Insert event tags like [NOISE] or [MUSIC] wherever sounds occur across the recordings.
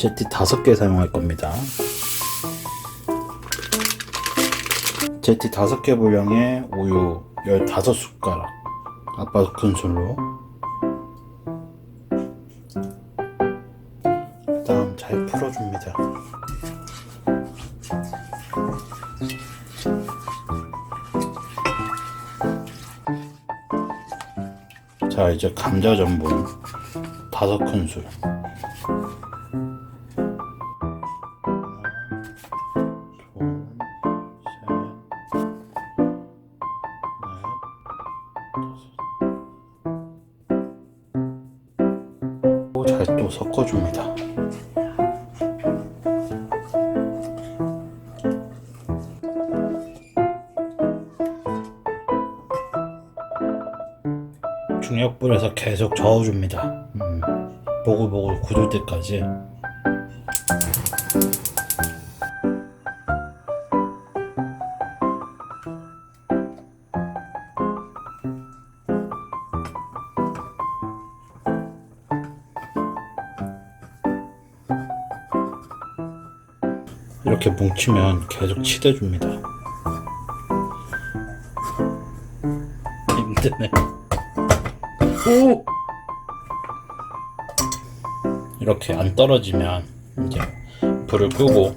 제티 다섯 개 사용할 겁니다. 제티 다섯 개 분량에 우유 15숟가락. 아빠 큰술로. 그다음 잘 풀어줍니다. 자 이제 감자 전분 다섯 큰술. 중약불에서 계속 저어줍니다. 음, 보글보글 굳을 때까지. 이렇게 뭉치면 계속 치대줍니다. [LAUGHS] 힘드네. 오! 이렇게 안 떨어지면 이제 불을 끄고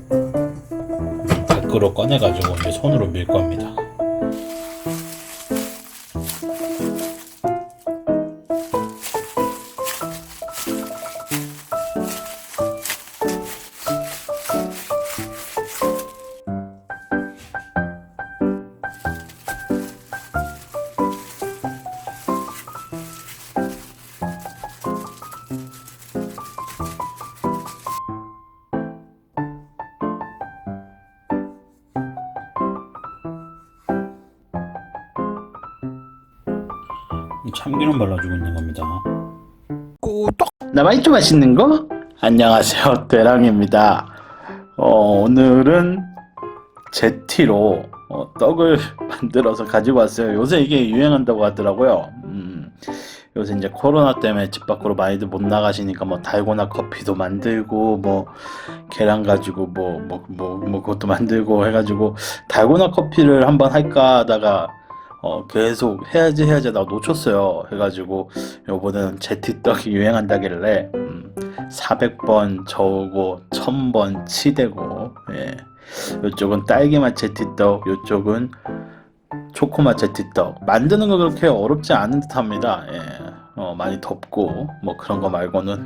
밖으로 꺼내가지고 이제 손으로 밀 겁니다. 참기름 발라주고 있는 겁니다. 꾸덕! 남아있죠 맛있는 거? 안녕하세요 [LAUGHS] 대랑입니다. 어, 오늘은 제티로 어, 떡을 [LAUGHS] 만들어서 가지고 왔어요. 요새 이게 유행한다고 하더라고요. 음, 요새 이제 코로나 때문에 집 밖으로 많이들 못 나가시니까 뭐 달고나 커피도 만들고 뭐 계란 가지고 뭐 뭐 뭐뭐 그것도 만들고 해가지고 달고나 커피를 한번 할까 하다가 어, 계속 해야지 해야지 나 놓쳤어요. 해가지고 요번에는 제티떡이 유행한다길래 음, 400번 저으고 1000번 치대고 예. 요쪽은 딸기맛 제티떡 요쪽은 초코맛 제티떡 만드는 거 그렇게 어렵지 않은 듯 합니다. 예. 어, 많이 덥고 뭐 그런 거 말고는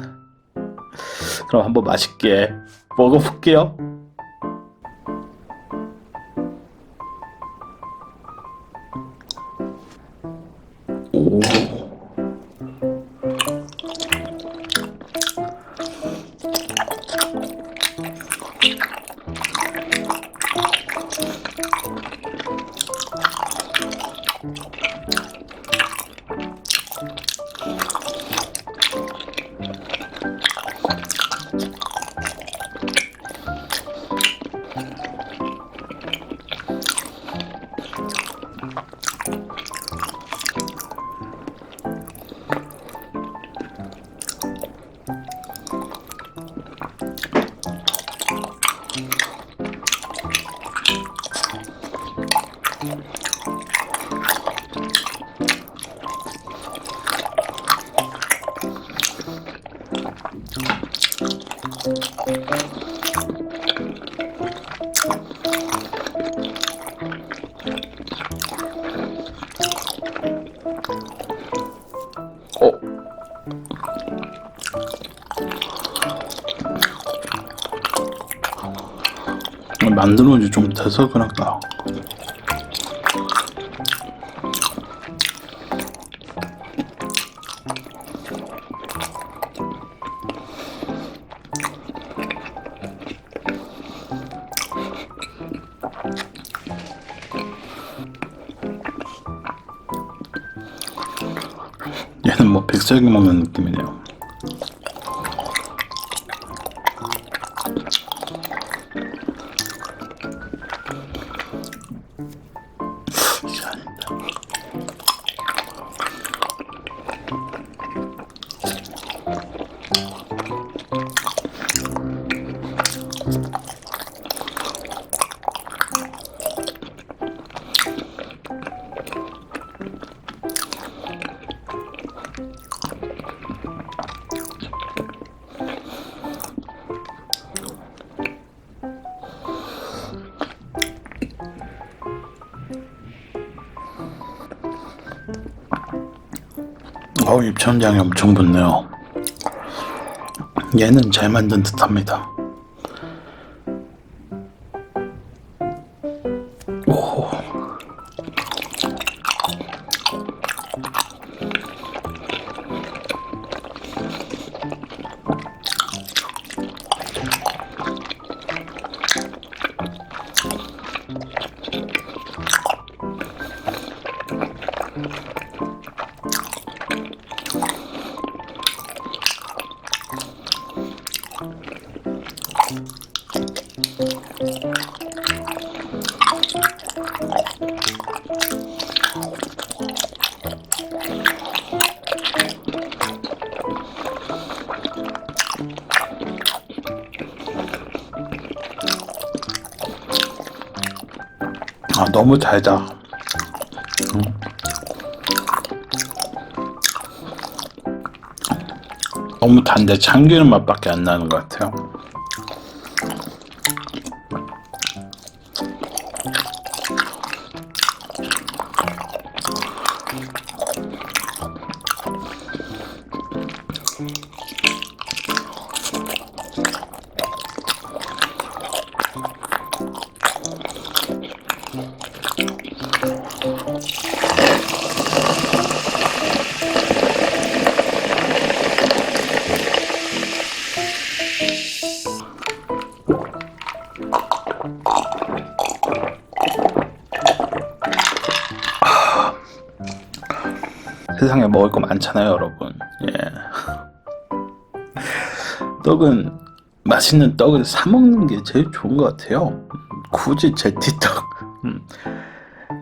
그럼 한번 맛있게 먹어볼게요. 만들어 지좀 돼서 그런가. 얘는 뭐 백설기 먹는 느낌이네요. 어우 입천장이 엄청 붙네요. 얘는 잘 만든 듯합니다. 너무 달다. 음. 너무 단데 참기름 맛밖에 안 나는 것 같아요. 세상에 먹을 거 많잖아요, 여러분. 예. 떡은 맛있는 떡을 사 먹는 게 제일 좋은 것 같아요. 굳이 제티떡. 음.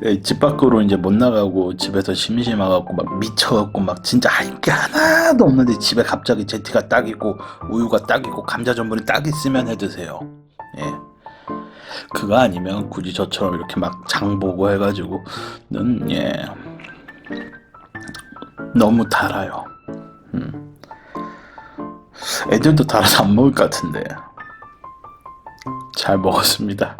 예, 집 밖으로 이제 못 나가고 집에서 심심해갖고 막 미쳐갖고 막 진짜 할 게 하나도 없는데 집에 갑자기 제티가 딱이고 우유가 딱이고 감자 전분이 딱 있으면 해 드세요. 예. 그거 아니면 굳이 저처럼 이렇게 막 장 보고 해가지고는 예. 너무 달아요. 음. 애들도 달아서 안 먹을 것 같은데. 잘 먹었습니다.